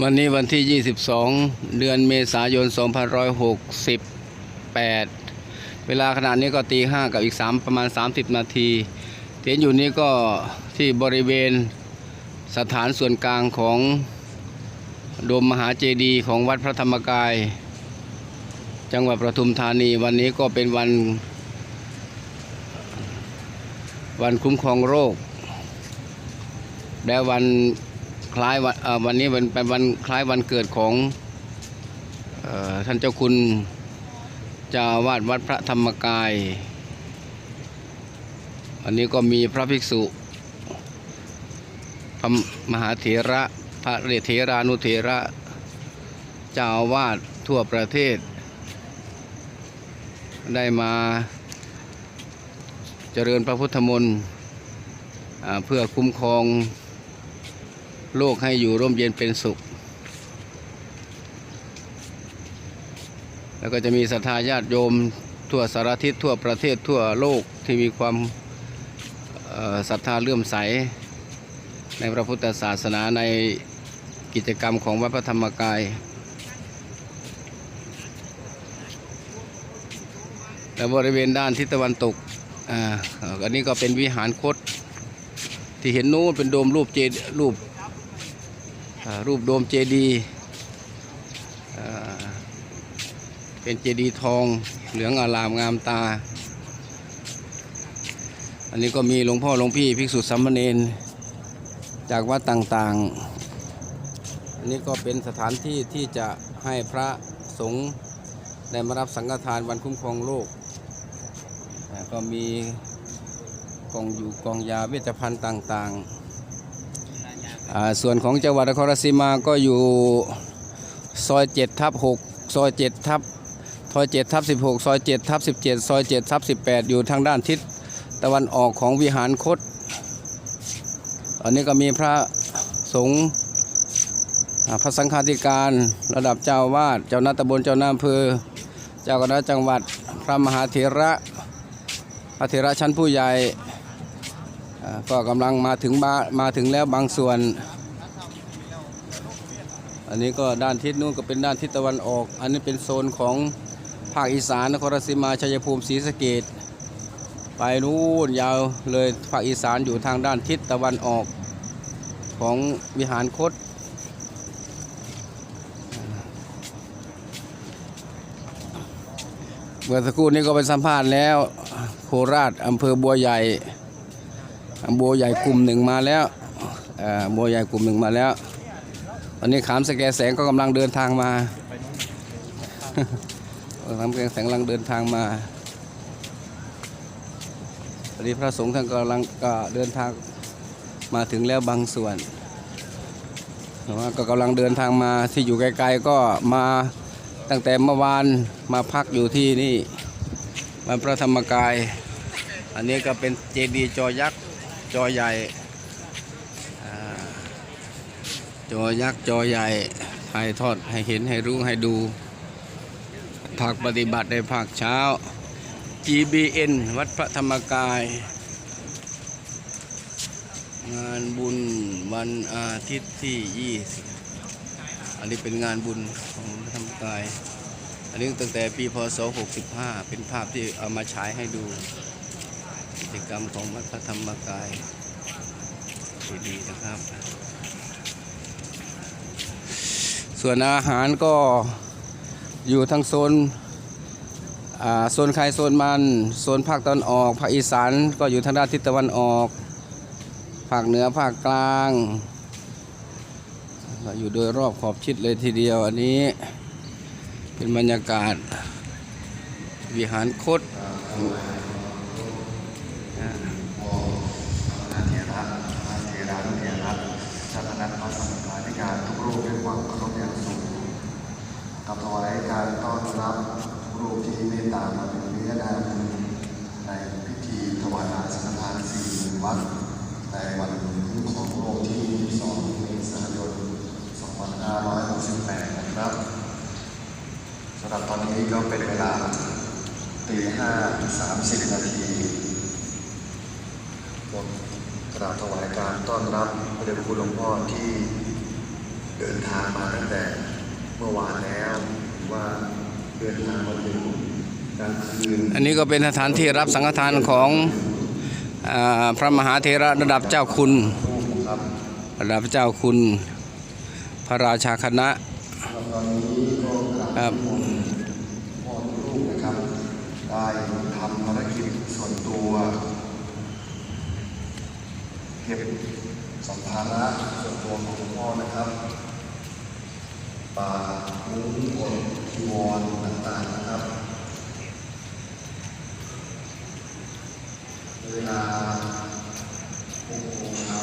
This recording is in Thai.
วันนี้วันที่ 22 เดือนเมษายน 2568 เวลาขณะนี้ก็ตีห้ากับอีก 3 ประมาณ 30 นาทีที่เห็นอยู่นี้ก็ที่บริเวณสถานส่วนกลางของโดมมหาเจดีย์ของวัดพระธรรมกาย จังหวัดประทุมธานี วันนี้ก็เป็นวัน วันคุ้มครองโรค และวัน คล้ายวันวันนี้เป็นเป็นวันคล้ายวันเกิดของออท่านเจ้าคุณเจ้าวาดวัดพระธรรมกาย วันนี้ก็มีพระภิกษุพระมหาเถระพระเถรานุเถระเจ้าวาสทั่วประเทศ ได้มาเจริญพระพุทธมนต์เพื่อคุ้มครอง โลกให้อยู่ร่มเย็นเป็นสุข แล้วก็จะมีศรัทธาญาติโยมทั่วสารทิศทั่วประเทศทั่วโลกที่มีความศรัทธาเลื่อมใส ในพระพุทธศาสนาในกิจกรรมของวัดพระธรรมกาย และบริเวณด้านทิศตะวันตกอ่าอันนี้ก็เป็นวิหารคดที่เห็นนู้นเป็นโดมรูปเจดรูป รูปโดมเจดีย์เป็นเจดีย์ทองเหลืองอารามงามตา อันนี้ก็มีหลวงพ่อหลวงพี่ภิกษุสามเณรจากวัดต่างๆ อันนี้ก็เป็นสถานที่ที่จะให้พระสงฆ์ได้มารับสังฆทานวันคุ้มครองโลก ก็มีกองอยู่กองยาเวชภัณฑ์ต่างๆ ส่วนของจังหวัดนครราชสีมาก็อยู่ซอย7ทับ6ซอย7ทับซอย7ทับ16 ซอย7ทับ17 ซอย7ทับ18 อยู่ทางด้านทิศตะวันออกของวิหารคดตอนนี้ก็มีพระสงฆ์พระสังฆาธิการระดับเจ้าวาดเจ้าหน้าตำบลเจ้าหน้าอำเภอ เจ้าคณะจังหวัดพระมหาเถระพระเถระชั้นผู้ใหญ่ ก็กำลังมาถึงมามาถึงแล้วบางส่วน อันนี้ก็ด้านทิศนู้นก็เป็นด้านทิศตะวันออก อันนี้เป็นโซนของภาคอีสานนครราชสีมาชัยภูมิศรีสะเกดไปนู้นยาวเลยภาคอีสานอยู่ทางด้านทิศตะวันออกของวิหารคดเมื่อสักครู่นี้ก็ไปสัมภาษณ์แล้ว โคราชอำเภอบัวใหญ่ บัวใหญ่กลุ่มหนึ่งมาแล้วบัวใหญ่กลุ่มหนึ่งมาแล้ว ตอนนี้ขามสแกแสงก็กำลังเดินทางมาขามสแกแสงกำลังเดินทางมาตอนนี้พระสงฆ์ท่านกำลังก็เดินทางมาถึงแล้วบางส่วนแต่ว่าก็กำลังเดินทางมาที่อยู่ไกลๆก็มาตั้งแต่เมื่อวานมาพักอยู่ที่นี่วัดพระธรรมกาย อันนี้ก็เป็นเจดีย์จอยักษ์ จอใหญ่จอยักษ์จอใหญ่ถ่ายทอดให้เห็นให้รู้ให้ดูภาคปฏิบัติในภาคเช้า GBN วัดพระธรรมกาย งานบุญวันอาทิตย์ที่ 20 อันนี้เป็นงานบุญของพระธรรมกาย อันนี้ตั้งแต่ปีพศ 65 เป็นภาพที่เอามาฉายให้ดู กิจกรรมของวัดพระธรรมกายที่ดีนะครับ ส่วนอาหารก็อยู่ทั้งโซนโซนใครโซนมันโซนภาคตะวันออกภาคอีสานก็อยู่ทางด้านทิศตะวันออก ภาคเหนือภาคกลางก็อยู่โดยรอบขอบชิดเลยทีเดียวอันนี้เป็นบรรยากาศวิหารคด การทุกรูปด้วยความเคารพอย่างสูงกับถวายการต้อนรับรูปที่เมตตามาเป็นนิรดาบุญในพิธีถวายอาสังฆทานสี่วัดในวันขึ้นของโลกที่ 2 เมษายน 2568 นะครับสำหรับตอนนี้ก็เป็นเวลาตีห้าสาม สิบนาทีกราบถวายการต้อนรับพระเดชพระคุณหลวงพ่อที่เดินทางมาตั้งแต่เมื่อวานแล้วหรือว่าเดินทางมาถึงกลางคืนอันนี้ก็เป็นสถานที่รับสังฆทานของอาพระมหาเทระระดับเจ้าคุณรูปครับระดับเจ้าคุณ พระราชาคณะแล้วตอนนี้ก็กลับครับพ่อลูกนะครับได้ทำภารกิจส่วนตัว เก็บสัมภาระส่วนตัวของหลวงพ่อนะครับปามุ้งคนทีวรต่างๆนะครับเวลา6โมงเช้า